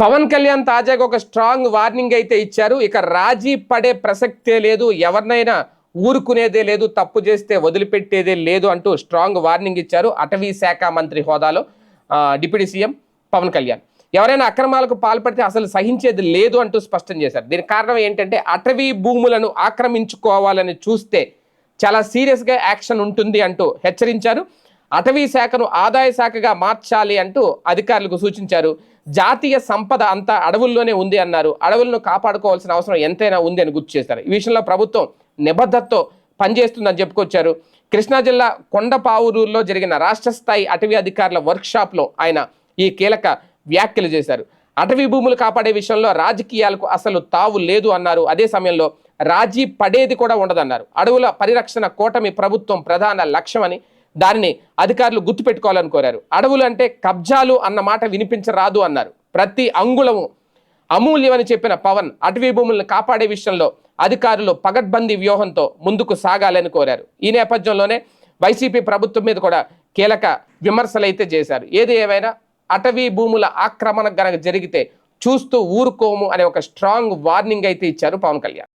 పవన్ కళ్యాణ్ తాజాగా ఒక strong warning అయితే ఇచ్చారు. ఇక రాజీ పడే ప్రసక్తే లేదు. ఎవరినైనా ఊరుకునేదే లేదు. తప్పు చేస్తే వదిలిపెట్టేదే లేదు అంటూ స్ట్రాంగ్ వార్నింగ్ ఇచ్చారు అటవీ శాఖ మంత్రి హోదాలో డిప్యూటీ సీఎం పవన్ కళ్యాణ్. ఎవరైనా అక్రమాలకు పాల్పడితే అసలు సహించేది లేదు అంటూ స్పష్టం చేశారు. దీనికి కారణం ఏంటంటే అటవీ భూములను ఆక్రమించుకోవాలని చూస్తే చాలా సీరియస్గా యాక్షన్ ఉంటుంది అంటూ హెచ్చరించారు. అటవీ శాఖను ఆదాయ శాఖగా మార్చాలి అంటూ అధికారులకు సూచించారు. జాతీయ సంపద అంతా అడవుల్లోనే ఉంది అన్నారు. అడవులను కాపాడుకోవాల్సిన అవసరం ఎంతైనా ఉంది అని గుర్తు చేశారు. ఈ విషయంలో ప్రభుత్వం నిబద్ధతతో పనిచేస్తుందని చెప్పుకొచ్చారు. కృష్ణా జిల్లా కొండపావురూరులో జరిగిన రాష్ట్ర స్థాయి అటవీ అధికారుల వర్క్షాప్లో ఆయన ఈ కీలక వ్యాఖ్యలు చేశారు. అటవీ భూములు కాపాడే విషయంలో రాజకీయాలకు అసలు తావు లేదు అన్నారు. అదే సమయంలో రాజీ పడేది కూడా ఉండదన్నారు. అడవుల పరిరక్షణ కూటమి ప్రభుత్వం ప్రధాన లక్ష్యమని దానిని అధికారులు గుర్తుపెట్టుకోవాలని కోరారు. అడవులు అంటే కబ్జాలు అన్న మాట వినిపించరాదు అన్నారు. ప్రతి అంగుళము అమూల్యమని చెప్పిన పవన్ అటవీ భూములను కాపాడే విషయంలో అధికారులు పగడ్బందీ వ్యూహంతో ముందుకు సాగాలని కోరారు. ఈ నేపథ్యంలోనే వైసీపీ ప్రభుత్వం మీద కూడా కీలక విమర్శలైతే చేశారు. ఏది ఏమైనా అటవీ భూముల ఆక్రమణ గనక జరిగితే చూస్తూ ఊరుకోము అనే ఒక స్ట్రాంగ్ వార్నింగ్ అయితే ఇచ్చారు పవన్ కళ్యాణ్.